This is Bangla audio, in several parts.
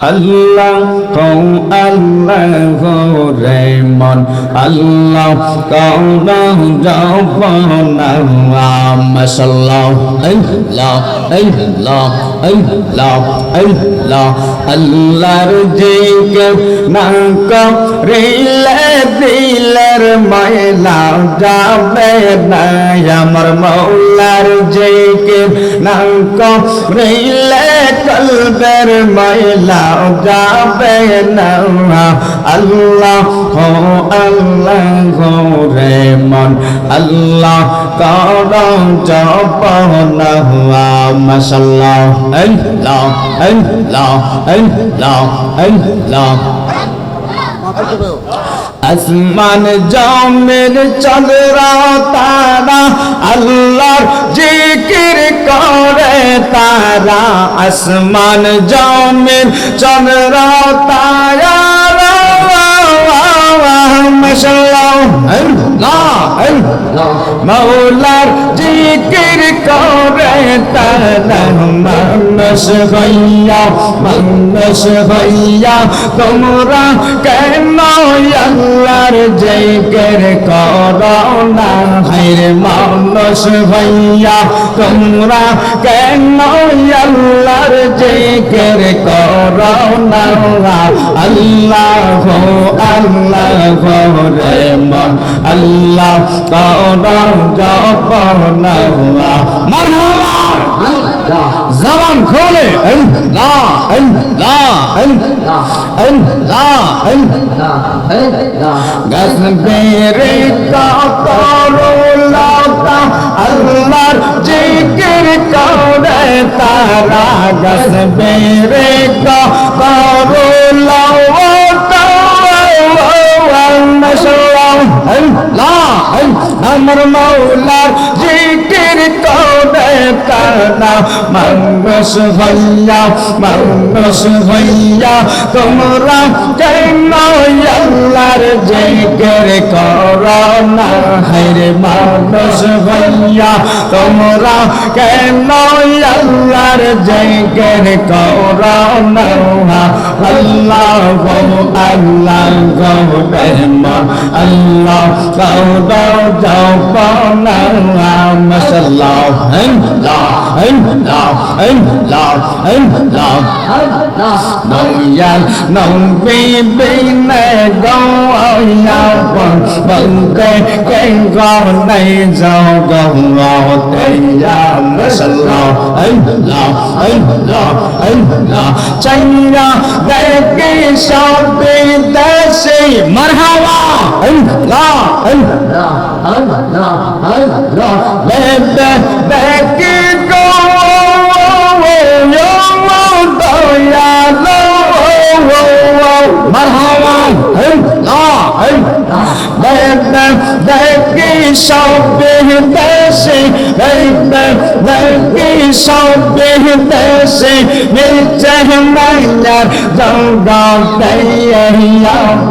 আল্লাহ কৌ আল্লাহ রেমন আল্লাহ কৌ মশাল্লাহ। আল্লাহ আল্লাহ আল্লাহ আল্লাহ। আল্লাহর না করিলে দিলের ময়লা যাবে না। আমার মৌলার জিকে না করিলে কলবের ময়লা যাবে না। আল্লাহ হো আল্লাহ হো রে মন। আল্লাহ করম জপনা হুয়া মাশাল্লাহ আল্লাহ আল্লাহ আল্লাহ আল্লাহ। আসমান জমের চন্দ্রা তারা আল্লাহর জিকির করে তারা। আসমান জমের চন্দ্রা তারা মাশাআল্লাহ। মাওলার জিকির করে মানুষ হইয়া মানুষ হইয়া, তোমরা কেন আল্লাহর জিকির করো না? হাইরে মানুষ হইয়া, তোমরা কেন আল্লাহর জিকির করো না? আল্লাহ আল্লাহ রে আল্লাহ করো জপনা মারহাবা! জবান খোলে। আল্লাহ আল্লাহ আল্লাহ আল্লাহ গাছ বেরে কাপড় আল্লাহর জিকির করে তারা মানুষ হইয়া মানুষ হইয়া, তোমরা কেন আল্লাহর জিকির কর না? হাইরে মানুষ হইয়া, তোমরা কেন আল্লাহর জিকির কর না? আল্লাহ আল্লাহ গো রহমান আল্লাহ গো যাও পানা মাশাআল্লাহ আল্লাহ hình lò hình lò hình lò đồng gian đồng vi bi nè đâu ơi nhau bằng bằng cây cây gò này giàu gồng lò tình gia mới sân lò hình lò hình lò hình lò tranh ra để cái sau bi tế si marhaba hình lò hình lò hình lò hình lò để để để kia বিনে গোয়া পন বন্দে কে গো নাই যাও গো তে ইয়া মাশাআল্লাহ আল্লাহ আল্লাহ আল্লাহ চাইয়া দেখে সব দেশে মারহাবা আল্লাহ আল্লাহ আল্লাহ আল্লাহ বেবে দেখে গো মারহাবা আল্লাহ আল্লাহ বেবে দেখে সব দেশে বেবে দেখে সব দেশে নিচে মাইয়ার জঙ্গল তৈয়া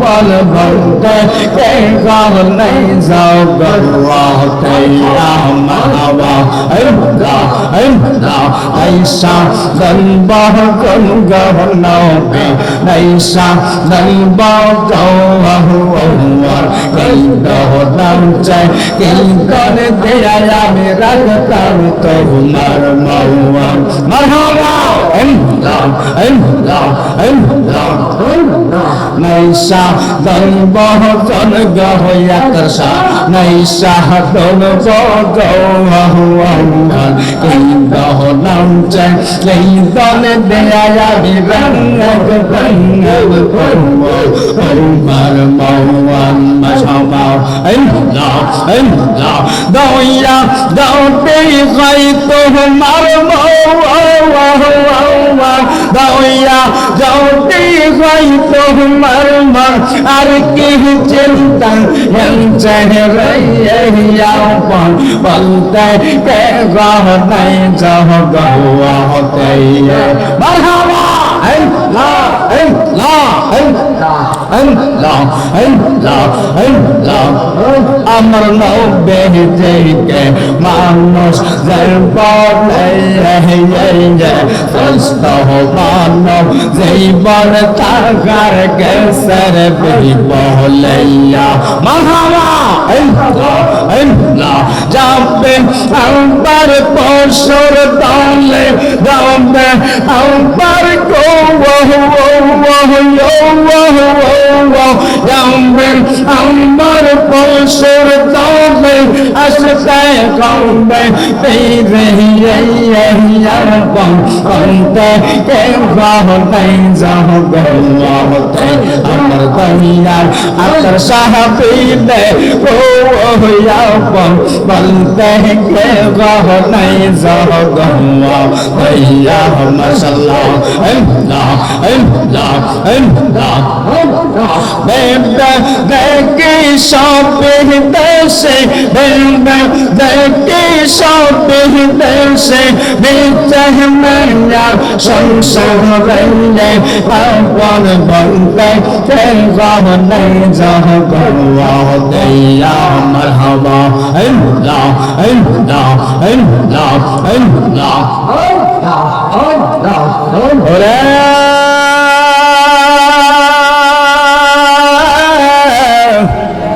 বল বলতে কে গল নাই যাও গল্লাহ তৈয়া মাহবা আল্লাহ আল্লাহ আইসা দলবাহ গল গহনবে নাইসা দলবাহ গওয়াহু আল্লাহ কই দহদাম চাই কি করে দেয়া আমি রাখতাম তোমার মাওয়া মারহাবা! আল্লাহ আল্লাহ আল্লাহ নাইসা দলবাহ জন গহয়া করসা নাইসা দল গওয়াহু আল্লাহ কই দহদাম চাই কি দলে দেয়া আমি রাখতাম তোমার মাওয়া মাশাআল্লাহ আল্লাহ দয়া দাওতে গাই তোমার দয়া যাওতে গাই তোমার মা আর কি চিন্তা হেম চেহারা পন বলতে কে গাহ নাই যাহ গাওয়া হতে আমার থেকে মানুষ মানব জীবন তাগার কেসর বলইয়া মহামা যাবে আমার পশুর দলে, যাবে আমার গো আল্লাহ আমার tay không bên đi về dây dây giá vòng phần tê kéo vào tay giàu về nhỏ tê âm tay dài âm sa phi tê ô ô giáo vòng phần tê kéo vào tay giàu gần nhỏ tay. Giáo mà sân lòng em đỏ em đỏ em đỏ đêm đêm đêm kia sau bên tê sẽ bên দেশে বেবে দেখে সব দেশে বিচহ মেয়া সংসার রইলে আপন বলতে কে গাহ নাই যাহ গওয়া দেয়া মারহাবা আল্লাহ আল্লাহ আল্লাহ আল্লাহ ওরে